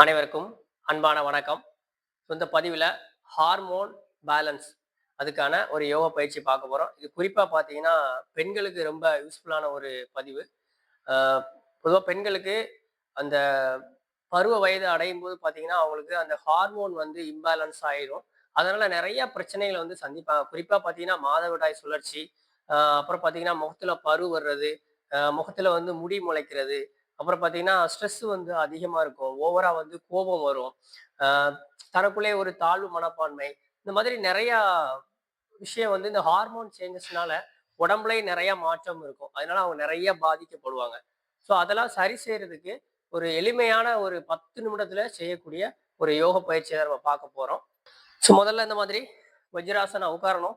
அனைவருக்கும் அன்பான வணக்கம். ஸோ இந்த பதிவில் ஹார்மோன் பேலன்ஸ் அதுக்கான ஒரு யோகா பயிற்சி பார்க்க போகிறோம் இது குறிப்பாக பார்த்தீங்கன்னா பெண்களுக்கு ரொம்ப யூஸ்ஃபுல்லான ஒரு பதிவு. பொதுவாக பெண்களுக்கு அந்த பருவ வயது அடையும் போது பார்த்தீங்கன்னா அவங்களுக்கு அந்த ஹார்மோன் வந்து இம்பேலன்ஸ் ஆயிடும் அதனால் நிறைய பிரச்சனைகளை வந்து சந்திப்பாங்க. குறிப்பாக பார்த்தீங்கன்னா மாதவிடாய் சுழற்சி அப்புறம் பார்த்தீங்கன்னா முகத்தில் பரு வர்றது முகத்தில் வந்து முடி முளைக்கிறது அப்புறம் பார்த்தீங்கன்னா ஸ்ட்ரெஸ் வந்து அதிகமாக இருக்கும். ஓவராக வந்து கோபம் வரும். தனக்குள்ளே ஒரு தாழ்வு மனப்பான்மை. இந்த மாதிரி நிறையா விஷயம் வந்து இந்த ஹார்மோன் சேஞ்சஸ்னால உடம்புலயே நிறைய மாற்றம் இருக்கும். அதனால அவங்க நிறைய பாதிக்கப்படுவாங்க. ஸோ அதெல்லாம் சரி செய்யறதுக்கு ஒரு எளிமையான ஒரு பத்து நிமிடத்துல செய்யக்கூடிய ஒரு யோக பயிற்சியை நம்ம பார்க்க போறோம். ஸோ முதல்ல இந்த மாதிரி வஜ்ராசனம் உட்காரணும்.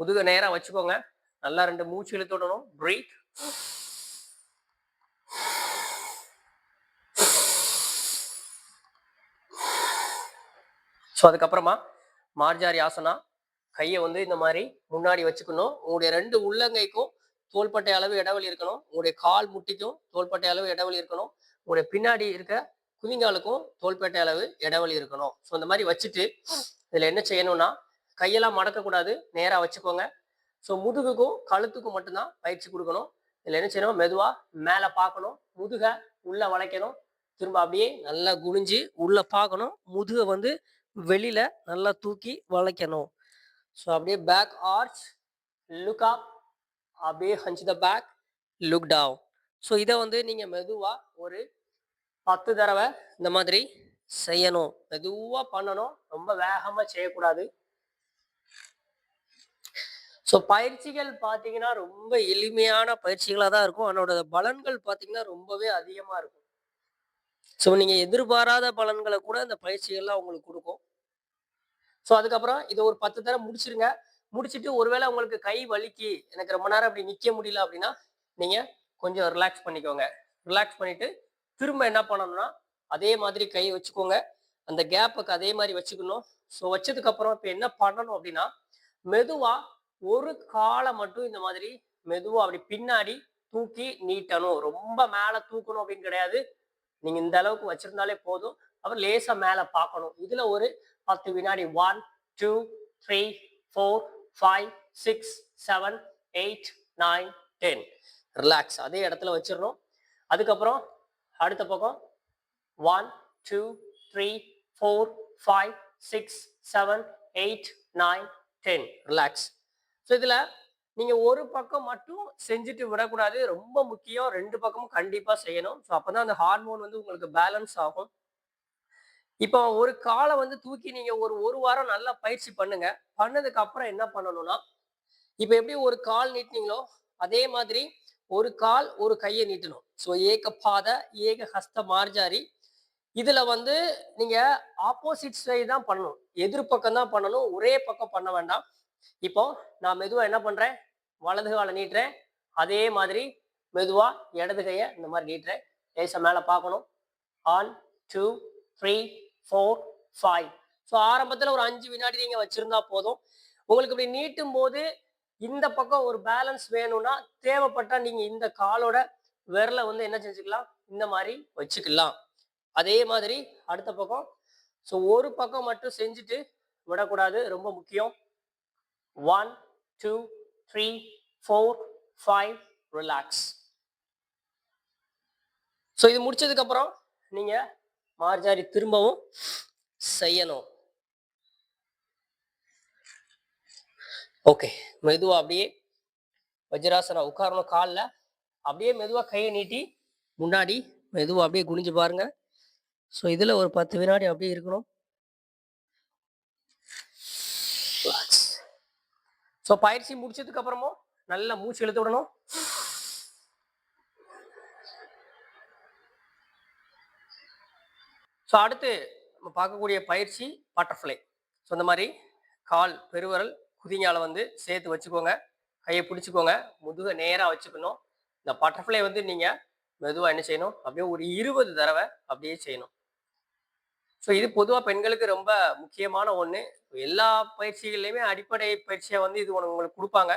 முதுக நேராக வச்சுக்கோங்க. நல்லா ரெண்டு மூச்சு இழுத்து விடணும். பிரீத் ஸோ அதுக்கப்புறமா மார்ஜாரி ஆசனா கையை வந்து இந்த மாதிரி முன்னாடி வச்சுக்கணும். உங்களுடைய ரெண்டு உள்ளங்கைக்கும் தோள்பட்டை அளவு இடைவெளி இருக்கணும். உங்களுடைய கால் முட்டிக்கும் தோள்பட்டை அளவு இடைவெளி இருக்கணும். உங்களுடைய பின்னாடி இருக்க குதிங்காலுக்கும் தோள்பேட்டை அளவு இடைவெளி இருக்கணும். ஸோ இந்த மாதிரி வச்சுட்டு இதில் என்ன செய்யணும்னா கையெல்லாம் மடக்கக்கூடாது. நேராக வச்சுக்கோங்க. ஸோ முதுகுக்கும் கழுத்துக்கும் மட்டும்தான் பயிற்சி கொடுக்கணும். இதில் என்ன செய்யணும்? மெதுவாக மேலே பார்க்கணும். முதுகை உள்ளே வளைக்கணும். திரும்ப அப்படியே நல்லா குனிஞ்சு உள்ளே பார்க்கணும். முதுகை வந்து வெளியில நல்லா தூக்கி வளைக்கணும். ஸோ அப்படியே பேக் ஆர்ச் லுக் அப் அப்படியே hunch the back look down so இதை வந்து நீங்கள் மெதுவாக ஒரு பத்து தடவை இந்த மாதிரி செய்யணும். மெதுவாக பண்ணணும். ரொம்ப வேகமாக செய்யக்கூடாது. ஸோ பயிற்சிகள் பார்த்தீங்கன்னா ரொம்ப எளிமையான பயிற்சிகளாக தான் இருக்கும். அதனோட பலன்கள் பார்த்தீங்கன்னா ரொம்பவே அதிகமாக இருக்கும். ஸோ நீங்கள் எதிர்பாராத பலன்களை கூட அந்த பயிற்சிகள்லாம் உங்களுக்கு கொடுக்கும். ஸோ அதுக்கப்புறம் இதை ஒரு பத்து தடவை முடிச்சிருங்க. முடிச்சுட்டு ஒருவேளை உங்களுக்கு கை வலிக்கு எனக்கு ரொம்ப நேரம் அப்படி நிற்க முடியல அப்படின்னா நீங்கள் கொஞ்சம் ரிலாக்ஸ் பண்ணிக்கோங்க. ரிலாக்ஸ் பண்ணிட்டு திரும்ப என்ன பண்ணணும்னா அதே மாதிரி கை வச்சுக்கோங்க. அந்த கேப்புக்கு அதே மாதிரி வச்சுக்கணும். ஸோ வச்சதுக்கப்புறம் இப்போ என்ன பண்ணணும் அப்படின்னா மெதுவாக ஒரு காலை மட்டும் இந்த மாதிரி மெதுவாக அப்படி பின்னாடி தூக்கி நீட்டணும். ரொம்ப மேலே தூக்கணும் அப்படின்னு கிடையாது. நீங்க இந்த அளவுக்கு வச்சிருந்தாலே போதும். அப்புறம் லேசா மேல பார்க்கணும். இதுல ஒரு பத்து வினாடி. One two three four five six seven eight nine ten relax அதே இடத்துல வச்சிடணும். அதுக்கப்புறம் அடுத்த பக்கம். One two three four five six seven eight nine ten relax so இதில் நீங்கள் ஒரு பக்கம் மட்டும் செஞ்சுட்டு விடக்கூடாது. ரொம்ப முக்கியம். ரெண்டு பக்கமும் கண்டிப்பாக செய்யணும். ஸோ அப்போ தான் அந்த ஹார்மோன் வந்து உங்களுக்கு பேலன்ஸ் ஆகும். இப்போ ஒரு காலை வந்து தூக்கி நீங்கள் ஒரு ஒரு வாரம் நல்லா பயிற்சி பண்ணுங்க. பண்ணதுக்கு அப்புறம் என்ன பண்ணணும்னா இப்போ எப்படி ஒரு கால் நீட்டினீங்களோ அதே மாதிரி ஒரு கால் ஒரு கையை நீட்டணும். ஸோ ஏக பாத ஏக ஹஸ்த மார்ஜாரி. இதுல வந்து நீங்க ஆப்போசிட் சைடு தான் பண்ணணும். எதிர்பக்கம் தான் பண்ணணும். ஒரே பக்கம் பண்ண வேண்டாம். இப்போ நான் மெதுவா என்ன பண்றேன்? வலது காலை நீட்டுறேன். அதே மாதிரி மெதுவா இடது கையை இந்த மாதிரி நீட்டுறேன். லேசா மேல பார்க்கணும். One two three four five so ஆரம்பத்தில் ஒரு அஞ்சு வினாடி நீங்க வச்சிருந்தா போதும். உங்களுக்கு இப்படி நீட்டும் போது இந்த பக்கம் ஒரு பேலன்ஸ் வேணும்னா தேவைப்பட்டா நீங்க இந்த காலோட விரலை வந்து என்ன செஞ்சுக்கலாம்? இந்த மாதிரி வச்சுக்கலாம். அதே மாதிரி அடுத்த பக்கம். ஸோ ஒரு பக்கம் மட்டும் செஞ்சுட்டு விடக்கூடாது. ரொம்ப முக்கியம். One two three four five relax so இது முடிச்சதுக்கப்புறம் நீங்கள் மார்ஜாரி திரும்பவும் செய்யணும். ஓகே மெதுவாக அப்படியே வஜ்ராசனம் உட்காரணும் காலில். அப்படியே மெதுவாக கையை நீட்டி முன்னாடி மெதுவாக அப்படியே குனிஞ்சு பாருங்கள் ஸோ இதில் ஒரு பத்து வினாடி அப்படியே இருக்கணும். ஸோ பயிற்சி முடிச்சதுக்கு அப்புறமும் நல்லா மூச்சு இழுத்து விடணும். ஸோ அடுத்து நம்ம பார்க்கக்கூடிய பயிற்சி பட்டர்ஃப்ளை ஸோ இந்த மாதிரி கால் பெருவரல் குதிங்கால வந்து சேர்த்து வச்சுக்கோங்க. கையை பிடிச்சிக்கோங்க. முதுகை நேராக வச்சுக்கணும். இந்த பட்டர்ஃப்ளை வந்து நீங்கள் மெதுவாக என்ன செய்யணும்? அப்படியே ஒரு இருபது தடவை அப்படியே செய்யணும். ஸோ இது பொதுவாக பெண்களுக்கு ரொம்ப முக்கியமான ஒன்று எல்லா பயிற்சிகள்லையுமே அடிப்படை பயிற்சியை வந்து இது உங்களுக்கு கொடுப்பாங்க.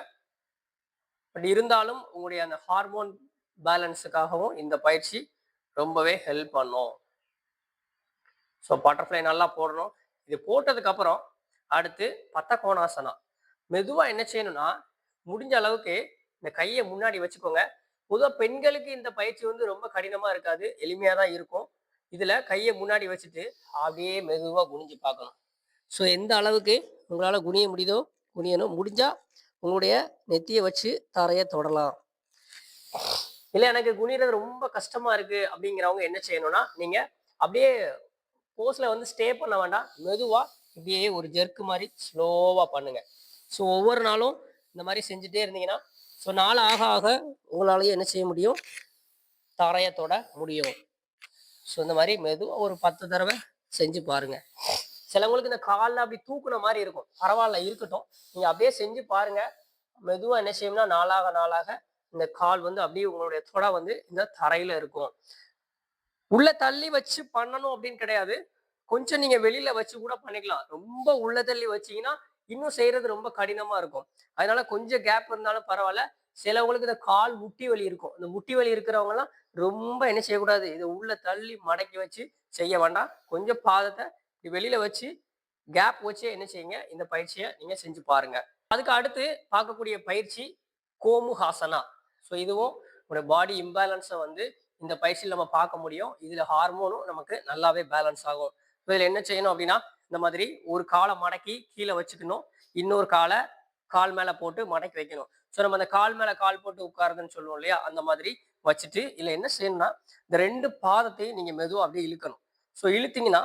பட் இருந்தாலும் உங்களுடைய அந்த ஹார்மோன் பேலன்ஸுக்காகவும் இந்த பயிற்சி ரொம்பவே ஹெல்ப் பண்ணும். ஸோ பட்டர்ஃப்ளை நல்லா போடணும். இது போட்டதுக்கப்புறம் அடுத்து பத்த கோணாசனா மெதுவாக என்ன செய்யணும்னா முடிஞ்ச அளவுக்கு இந்த கையை முன்னாடி வச்சுக்கோங்க. பொதுவாக பெண்களுக்கு இந்த பயிற்சி வந்து ரொம்ப கடினமாக இருக்காது. எளிமையாக தான் இருக்கும். இதில் கையை முன்னாடி வச்சுட்டு அப்படியே மெதுவாக குனிஞ்சு பார்க்கணும். ஸோ எந்த அளவுக்கு உங்களால் குனிய முடியுதோ குனியணும். முடிஞ்சால் உங்களுடைய நெத்தியை வச்சு தரையை தொடலாம். இல்லை எனக்கு குனிறது ரொம்ப கஷ்டமாக இருக்குது அப்படிங்கிறவங்க என்ன செய்யணும்னா நீங்கள் அப்படியே போஸில் வந்து ஸ்டே பண்ண வேண்டாம். மெதுவாக இப்படியே ஒரு ஜெர்க்கு மாதிரி ஸ்லோவாக பண்ணுங்கள் ஸோ ஒவ்வொரு நாளும் இந்த மாதிரி செஞ்சுட்டே இருந்தீங்கன்னா ஸோ நாள் ஆக ஆக உங்களாலேயே என்ன செய்ய முடியும்? தரையை தொட முடியும். ஸோ இந்த மாதிரி மெதுவாக ஒரு பத்து தடவை செஞ்சு பாருங்க. சிலவங்களுக்கு இந்த காலில் அப்படி தூக்குன மாதிரி இருக்கும். பரவாயில்ல இருக்கட்டும். நீங்கள் அப்படியே செஞ்சு பாருங்க. மெதுவாக என்ன செய்யும்னா நாளாக நாளாக இந்த கால் வந்து அப்படியே உங்களுடைய தொடை வந்து இந்த தரையில இருக்கும். உள்ள தள்ளி வச்சு பண்ணணும் அப்படின்னு கிடையாது. கொஞ்சம் நீங்க வெளியில வச்சு கூட பண்ணிக்கலாம். ரொம்ப உள்ள தள்ளி வச்சீங்கன்னா இன்னும் செய்யறது ரொம்ப கடினமா இருக்கும். அதனால கொஞ்சம் கேப் இருந்தாலும் பரவாயில்ல. சிலவங்களுக்கு இந்த கால் முட்டி வலி இருக்கும். இந்த முட்டி வலி இருக்கிறவங்க எல்லாம் ரொம்ப என்ன செய்யக்கூடாது? இதை உள்ள தள்ளி மடக்கி வச்சு செய்ய வேண்டாம். கொஞ்சம் பாதத்தை வெளியில வச்சு கேப் வச்சு என்ன செய்யுங்க? இந்த பயிற்சியை நீங்க செஞ்சு பாருங்க. அதுக்கு அடுத்து பார்க்கக்கூடிய பயிற்சி கோமுஹாசனா ஸோ இதுவும் உங்களுடைய பாடி இம்பேலன்ஸை வந்து இந்த பயிற்சியில் நம்ம பார்க்க முடியும். இதுல ஹார்மோனும் நமக்கு நல்லாவே பேலன்ஸ் ஆகும். So இதுல என்ன செய்யணும் அப்படின்னா இந்த மாதிரி ஒரு காலை மடக்கி கீழே வச்சுக்கணும். இன்னொரு காலை கால் மேல போட்டு மடக்கி வைக்கணும். ஸோ நம்ம அந்த கால் மேலே கால் போட்டு உட்காருதுன்னு சொல்லுவோம் இல்லையா? அந்த மாதிரி வச்சுட்டு இல்லை என்ன செய்யணும்னா இந்த ரெண்டு பாதத்தையும் நீங்கள் மெதுவாக அப்படியே இழுக்கணும். ஸோ இழுத்தீங்கன்னா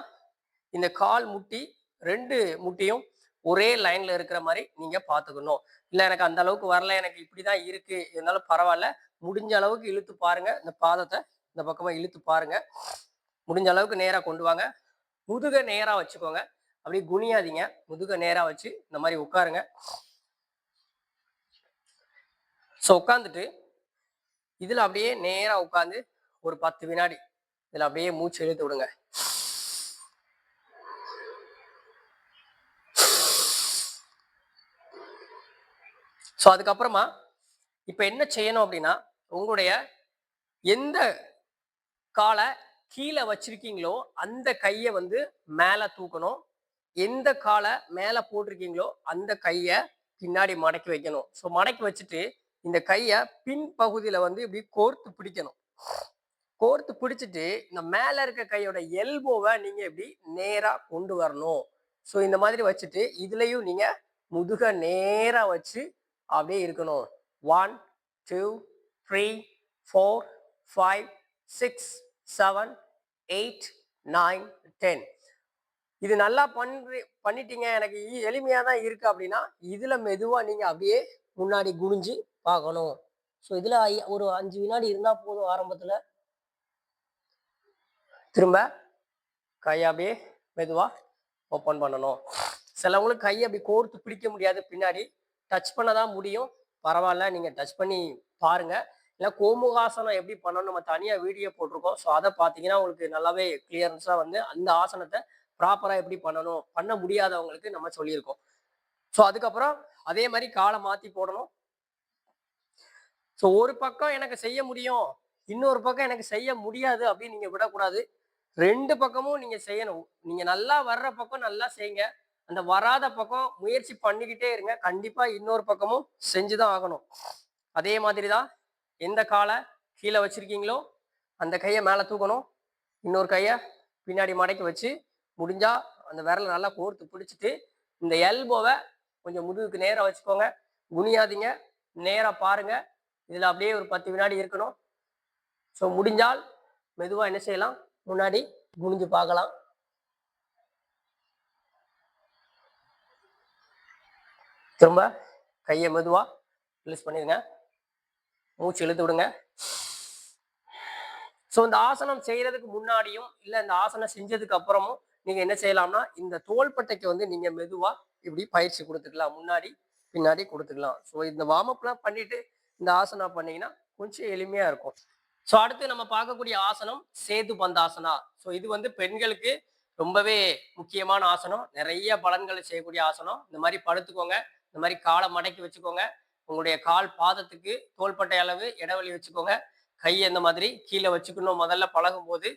இந்த கால் முட்டி ரெண்டு முட்டியும் ஒரே லைன்ல இருக்கிற மாதிரி நீங்க பாத்துக்கணும் இல்ல எனக்கு அந்த அளவுக்கு வரல எனக்கு இப்படிதான் இருக்கு இருந்தாலும் பரவாயில்ல. முடிஞ்ச அளவுக்கு இழுத்து பாருங்க. இந்த பாதத்தை இந்த பக்கமா இழுத்து பாருங்க. முடிஞ்ச அளவுக்கு நேரா கொண்டு வாங்க. முதுக நேரா வச்சுக்கோங்க. அப்படியே குனியாதீங்க. முதுக நேரா வச்சு இந்த மாதிரி உட்காருங்க. ஸோ உட்காந்துட்டு இதில் அப்படியே நேராக உட்காந்து ஒரு பத்து வினாடி இதில் அப்படியே மூச்சு இழுத்து விடுங்க. ஸோ அதுக்கப்புறமா இப்போ என்ன செய்யணும் அப்படின்னா உங்களுடைய எந்த காலை கீழே வச்சிருக்கீங்களோ அந்த கையை வந்து மேலே தூக்கணும். எந்த காலை மேலே போட்டிருக்கீங்களோ அந்த கையை பின்னாடி மடக்கி வைக்கணும். ஸோ மடக்கி வச்சுட்டு இந்த கையை பின் பகுதியில் வந்து இப்படி கோர்த்து பிடிக்கணும். கோர்த்து பிடிச்சிட்டு இந்த மேலே இருக்க கையோட எல்போவை நீங்கள் இப்படி நேராக கொண்டு வரணும். ஸோ இந்த மாதிரி வச்சுட்டு இதுலேயும் நீங்கள் முதுக நேராக வச்சு அப்படியே இருக்கணும். One two three four five six seven eight nine ten இது நல்லா பண்ணி பண்ணிட்டீங்க. எனக்கு எளிமையாக தான் இருக்குது அப்படின்னா இதில் மெதுவாக நீங்கள் அப்படியே முன்னாடி குனிஞ்சு பார்க்கணும். ஸோ இதில் ஐ- ஒரு அஞ்சு வினாடி இருந்தால் போதும் ஆரம்பத்தில். திரும்ப கையை அப்படியே மெதுவாக ஓப்பன் பண்ணணும். சிலவங்களுக்கு கையை அப்படி கோர்த்து பிடிக்க முடியாது. பின்னாடி டச் பண்ண தான் முடியும். பரவாயில்ல நீங்கள் டச் பண்ணி பாருங்க. இல்லை கோமுகாசனம் எப்படி பண்ணணும்? நம்ம தனியாக வீடியோ போட்டிருக்கோம். ஸோ அதை பார்த்தீங்கன்னா உங்களுக்கு நல்லாவே கிளியரன்ஸாக வந்து அந்த ஆசனத்தை ப்ராப்பராக எப்படி பண்ணணும்? பண்ண முடியாதவங்களுக்கு நம்ம சொல்லியிருக்கோம். ஸோ அதுக்கப்புறம் அதே மாதிரி காலை மாற்றி போடணும். ஸோ ஒரு பக்கம் எனக்கு செய்ய முடியும் இன்னொரு பக்கம் எனக்கு செய்ய முடியாது அப்படின்னு நீங்கள் விடக்கூடாது. ரெண்டு பக்கமும் நீங்கள் செய்யணும். நீங்கள் நல்லா வர்ற பக்கம் நல்லா செய்யுங்க. அந்த வராத பக்கம் முயற்சி பண்ணிக்கிட்டே இருங்க. கண்டிப்பாக இன்னொரு பக்கமும் செஞ்சு தான் ஆகணும். அதே மாதிரி தான் எந்த காலை கீழே வச்சுருக்கீங்களோ அந்த கையை மேலே தூக்கணும். இன்னொரு கையை பின்னாடி மடக்கி வச்சு முடிஞ்சால் அந்த விரலை நல்லா கோர்த்து பிடிச்சிட்டு இந்த எல்போவை கொஞ்சம் முதுகுக்கு நேராக வச்சுக்கோங்க. குனியாதீங்க. நேராக பாருங்கள் இதில் அப்படியே ஒரு பத்து வினாடி இருக்கணும். ஸோ முடிஞ்சால் மெதுவாக என்ன செய்யலாம்? முன்னாடி குனிஞ்சு பார்க்கலாம். திரும்ப கையை மெதுவாக ரிலீஸ் பண்ணிடுங்க. மூச்சு இழுத்து விடுங்க. ஸோ இந்த ஆசனம் செய்யறதுக்கு முன்னாடியும் இல்லை இந்த ஆசனம் செஞ்சதுக்கு அப்புறமும் நீங்கள் என்ன செய்யலாம்னா இந்த தோள்பட்டைக்கு வந்து நீங்கள் மெதுவாக இப்படி பயிற்சி கொடுத்துக்கலாம். முன்னாடி பின்னாடி கொடுத்துக்கலாம். ஸோ இந்த வார்ம் அப்லாம் பண்ணிட்டு இந்த ஆசனம் பண்ணீங்கன்னா கொஞ்சம் எளிமையா இருக்கும். ஸோ அடுத்து நம்ம பார்க்கக்கூடிய ஆசனம் சேது பந்தாசனா. ஸோ இது வந்து பெண்களுக்கு ரொம்பவே முக்கியமான ஆசனம். நிறைய பலன்களை செய்யக்கூடிய ஆசனம். இந்த மாதிரி படுத்துக்கோங்க. இந்த மாதிரி காலை மடக்கி வச்சுக்கோங்க. உங்களுடைய கால் பாதத்துக்கு தோள்பட்டை அளவு இடைவெளி வச்சுக்கோங்க. கை அந்த மாதிரி கீழே வச்சுக்கணும். முதல்ல பழகும் போது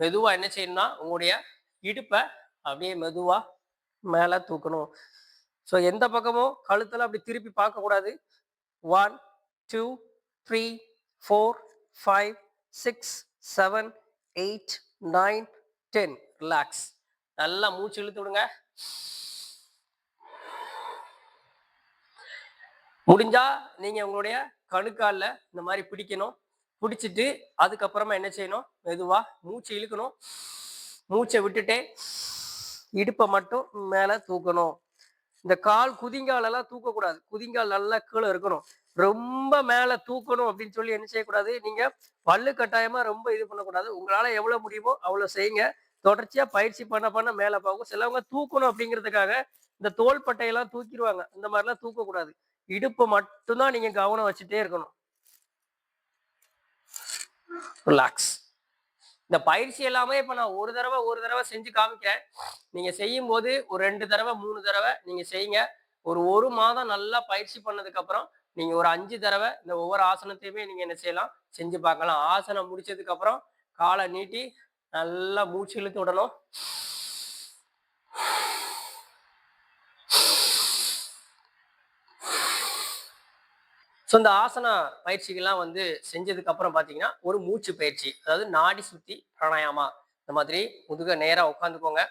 மெதுவாக என்ன செய்யணும்னா உங்களுடைய இடுப்பை அப்படியே மெதுவாக மேலே தூக்கணும். ஸோ எந்த பக்கமும் கழுத்தெல்லாம் அப்படி திருப்பி பார்க்கக்கூடாது. One two three four five six seven eight nine ten relax நல்லா மூச்சு இழுத்து விடுங்க. முடிஞ்சா நீங்கள் உங்களுடைய கணுக்காலில் இந்த மாதிரி பிடிக்கணும். பிடிச்சிட்டு அதுக்கப்புறமா என்ன செய்யணும்? மெதுவாக மூச்சு இழுக்கணும். மூச்சை விட்டுட்டே இடுப்பை மட்டும் மேலே தூக்கணும். இந்த கால் குதிங்கால் எல்லாம் தூக்கக்கூடாது. குதிங்கால் நல்லா கீழே இருக்கணும். ரொம்ப மேல தூக்கணும் அப்படின்னு சொல்லி என்ன செய்யக்கூடாது? நீங்க பல்லு கட்டாயமா ரொம்ப இது பண்ணக்கூடாது. உங்களால எவ்வளவு முடியுமோ அவ்வளவு செய்யுங்க. தொடர்ச்சியா பயிற்சி பண்ண பண்ண மேல போகும். சிலவங்க தூக்கணும் அப்படிங்கிறதுக்காக இந்த தோல் பட்டையெல்லாம் தூக்கிடுவாங்க. இந்த மாதிரிலாம் தூக்கக்கூடாது. இடுப்பு மட்டும்தான் நீங்க கவனம் வச்சுட்டே இருக்கணும். ரிலாக்ஸ் இந்த பயிற்சி எல்லாமே இப்ப நான் ஒரு தடவை ஒரு தடவை செஞ்சு காமிக்கிறேன் நீங்க செய்யும் போது ஒரு ரெண்டு தடவை மூணு தடவை நீங்க செய்யுங்க. ஒரு ஒரு மாதம் நல்லா பயிற்சி பண்ணதுக்கு நீங்கள் ஒரு அஞ்சு தடவை இந்த ஒவ்வொரு ஆசனத்தையுமே நீங்கள் என்ன செய்யலாம் செஞ்சு பார்க்கலாம். ஆசனம் முடிச்சதுக்கப்புறம் காலை நீட்டி நல்லா மூச்சு இழுத்து விடணும். ஸோ இந்த ஆசன பயிற்சிகள்லாம் வந்து செஞ்சதுக்கப்புறம் பார்த்தீங்கன்னா ஒரு மூச்சு பயிற்சி அதாவது நாடி சுத்தி பிராணாயாமா இந்த மாதிரி முதுக நேராக உட்காந்துக்கோங்க.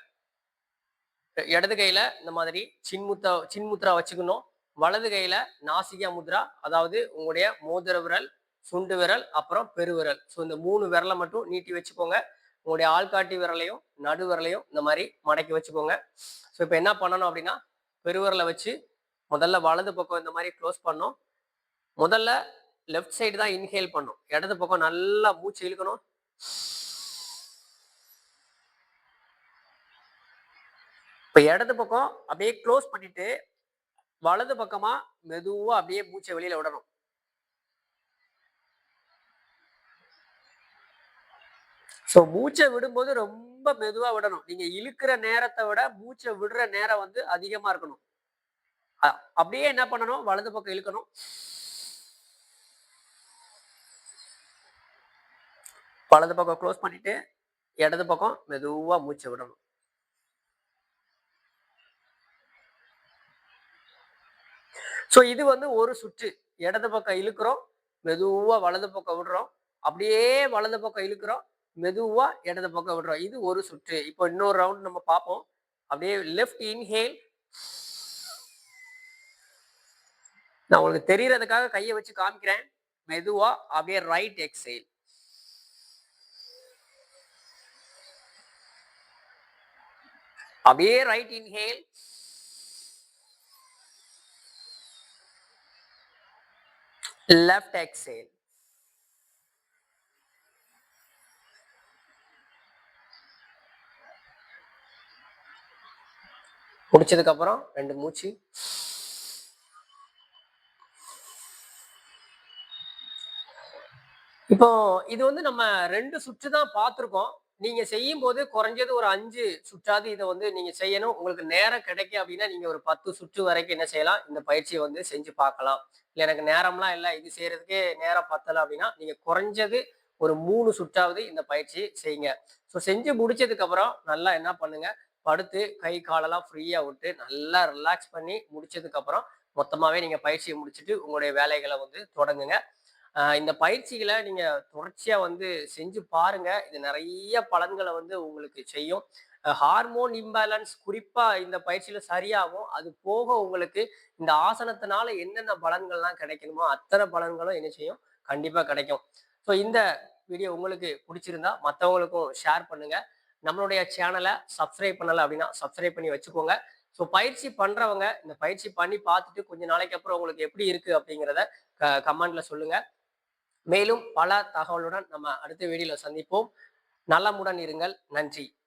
இடது கையில் இந்த மாதிரி சின்முத்தா சின்முத்ரா வச்சுக்கணும். வலது கையில நாசிகா முத்ரா அதாவது உங்களுடைய மோதிர விரல் சுண்டு விரல் அப்புறம் பெருவிரல் ஸோ இந்த மூணு விரலை மட்டும் நீட்டி வச்சுக்கோங்க. உங்களுடைய ஆள்காட்டி விரலையும் நடு விரலையும் இந்த மாதிரி மடக்கி வச்சுக்கோங்க. ஸோ இப்போ என்ன பண்ணணும் அப்படின்னா பெருவிரலை வச்சு முதல்ல வலது பக்கம் இந்த மாதிரி க்ளோஸ் பண்ணோம் முதல்ல லெஃப்ட் சைடு தான் இன்ஹேல் பண்ணும் இடது பக்கம் நல்லா மூச்சு இழுக்கணும். இப்போ இடது பக்கம் அப்படியே க்ளோஸ் பண்ணிட்டு வலது பக்கமா மெதுவா அப்படியே மூச்சை வெளியில விடணும். ஸோ மூச்சை விடும்போது ரொம்ப மெதுவா விடணும். நீங்க இழுக்கிற நேரத்தை விட மூச்சை விடுற நேரம் வந்து அதிகமா இருக்கணும். அப்படியே என்ன பண்ணணும்? வலது பக்கம் இழுக்கணும். வலது பக்கம் க்ளோஸ் பண்ணிட்டு இடது பக்கம் மெதுவா மூச்சை விடணும். ஸோ இது வந்து ஒரு சுற்று. இடது பக்கம் இழுக்கிறோம் மெதுவாக வலது பக்கம் விடுறோம். அப்படியே வலது பக்கம் இழுக்கிறோம் மெதுவாக இடது பக்கம் விடுறோம். இது ஒரு சுற்று. இப்போ இன்னொரு ரவுண்ட் நம்ம பார்ப்போம். அப்படியே லெஃப்ட் இன்ஹேல் நான் உங்களுக்கு தெரியறதுக்காக கையை வச்சு காமிக்கிறேன். மெதுவா அப்படியே ரைட் எக்ஸைல் அப்படியே ரைட் இன்ஹேல் left exhale. முடிச்சதுக்கு அப்புறம் ரெண்டு மூச்சு. இப்போ இது வந்து நம்ம ரெண்டு சுற்று தான் பார்த்துருக்கோம். நீங்க செய்யும் போது குறைஞ்சது ஒரு அஞ்சு சுற்றாவது இதை வந்து நீங்க செய்யணும். உங்களுக்கு நேரம் கிடைக்கும் அப்படின்னா நீங்க ஒரு பத்து சுற்று வரைக்கும் என்ன செய்யலாம்? இந்த பயிற்சியை வந்து செஞ்சு பார்க்கலாம். இல்லை எனக்கு நேரம்லாம் இல்லை. இது செய்யறதுக்கே நேரம் பத்தலை அப்படின்னா நீங்க குறைஞ்சது ஒரு மூணு சுற்றாவது இந்த பயிற்சி செய்யுங்க. ஸோ செஞ்சு முடிச்சதுக்கு அப்புறம் நல்லா என்ன பண்ணுங்க? படுத்து கை காலெல்லாம் ஃப்ரீயா விட்டு நல்லா ரிலாக்ஸ் பண்ணி முடிச்சதுக்கு அப்புறம் மொத்தமாவே நீங்க பயிற்சியை முடிச்சுட்டு உங்களுடைய வேலைகளை வந்து தொடங்குங்க. இந்த பயிற்சிகளை நீங்க தொடர்ச்சியா வந்து செஞ்சு பாருங்க. இது நிறைய பலன்களை வந்து உங்களுக்கு செய்யும். ஹார்மோன் இம்பேலன்ஸ் குறிப்பா இந்த பயிற்சியில சரியாகும். அது போக உங்களுக்கு இந்த ஆசனத்தினால என்னென்ன பலன்கள்லாம் கிடைக்கணுமோ அத்தனை பலன்களும் என்ன செய்யும்? கண்டிப்பா கிடைக்கும். ஸோ இந்த வீடியோ உங்களுக்கு பிடிச்சிருந்தா மற்றவங்களுக்கும் ஷேர் பண்ணுங்க. நம்மளுடைய சேனலை சப்ஸ்கிரைப் பண்ணலை அப்படின்னா சப்ஸ்கிரைப் பண்ணி வச்சுக்கோங்க. ஸோ பயிற்சி பண்றவங்க இந்த பயிற்சி பண்ணி பார்த்துட்டு கொஞ்ச நாளைக்கு அப்புறம் உங்களுக்கு எப்படி இருக்கு அப்படிங்கிறத கமெண்ட்ல சொல்லுங்க. மேலும் பல தகவலுடன் நம்ம அடுத்த வீடியோவில் சந்திப்போம். நலமுடன் இருங்கள். நன்றி.